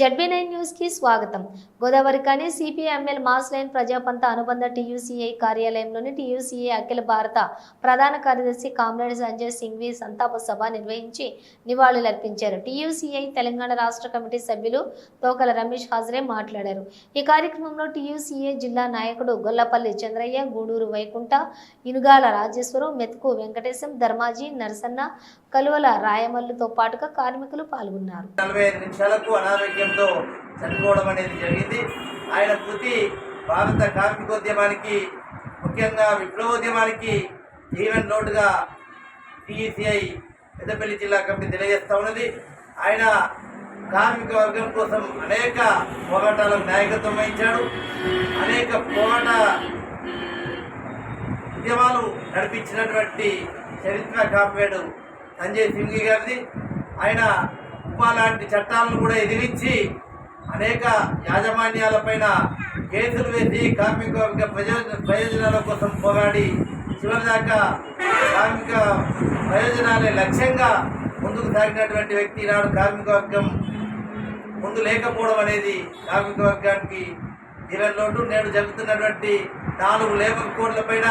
ZB nine న్యూస్కి స్వాగతం. గోదావరి కానీ సిపిఎంఎల్ మాస్ లైన్ ప్రజాపంత అనుబంధ టీయూసీఐ కార్యాలయంలోని టీయూసీఐ అఖిల భారత ప్రధాన కార్యదర్శి కామ్రేడ్ సంజయ్ సింఘ్వి సంతాప సభ నిర్వహించి నివాళులర్పించారు. టీయూసీఐ తెలంగాణ రాష్ట్ర కమిటీ సభ్యులు తోకల రమేష్ హాజరే మాట్లాడారు. ఈ కార్యక్రమంలో టీయూసీఐ జిల్లా నాయకుడు గొల్లపల్లి చంద్రయ్య గూడూరు వైకుంఠ ఇనుగాల రాజేశ్వరం మెతుకు వెంకటేశం ధర్మాజీ నరసన్న కలువల రాయమల్లుతో పాటుగా కార్మికులు పాల్గొన్నారు. అనారోగ్యంతో చనిపోవడం అనేది జరిగింది. ఆయన కృతి భారత కార్మికోద్యమానికి ముఖ్యంగా విప్లవోద్యమానికి జీవన్ నోటుగా టీఈసీఐ పెద్దపల్లి జిల్లా కమిటీ తెలియజేస్తా ఉన్నది. ఆయన కార్మిక వర్గం కోసం అనేక పోరాటాలకు నాయకత్వం వహించాడు. అనేక పోరాట ఉద్యమాలు నడిపించినటువంటి చరిత్ర కామ్రేడు సంజయ్ సింగి గారిది. ఆయన ఉపా లాంటి చట్టాలను కూడా ఎదిరించి అనేక యాజమాన్యాలపైన కేసులు వేసి కార్మిక ప్రయోజన ప్రయోజనాల కోసం పోరాడి చివరిదాకా కార్మిక ప్రయోజనాలే లక్ష్యంగా ముందుకు సాగినటువంటి వ్యక్తి నాడు కార్మిక వర్గం ముందు లేకపోవడం అనేది కార్మిక వర్గానికి తీరని లోటు. నేడు జరుగుతున్నటువంటి నాలుగు లేబర్ కోడ్లపైన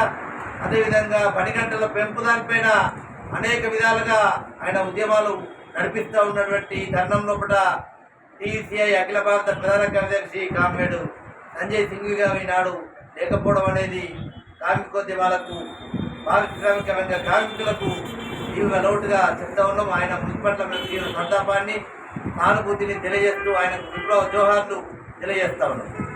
అదేవిధంగా పని గంటల పెంపుదానిపైన అనేక విధాలుగా ఆయన ఉద్యమాలు నడిపిస్తూ ఉన్నటువంటి తరుణం లోపల టీసీఐ అఖిల భారత ప్రధాన కార్యదర్శి కామ్రేడ్ సంజయ్ సింగ్ గారు ఈనాడు లేకపోవడం అనేది కార్మికోద్యమాలకు పారిశ్రామిక రంగ కార్మికులకు తీవ్ర లోటుగా చెప్తా ఉన్నాం. ఆయన మృతి పట్ల మేము తీవ్ర సంతాపాన్ని సానుభూతిని తెలియజేస్తూ ఆయనకు విప్లవ జోహార్లు తెలియజేస్తా ఉన్నాం.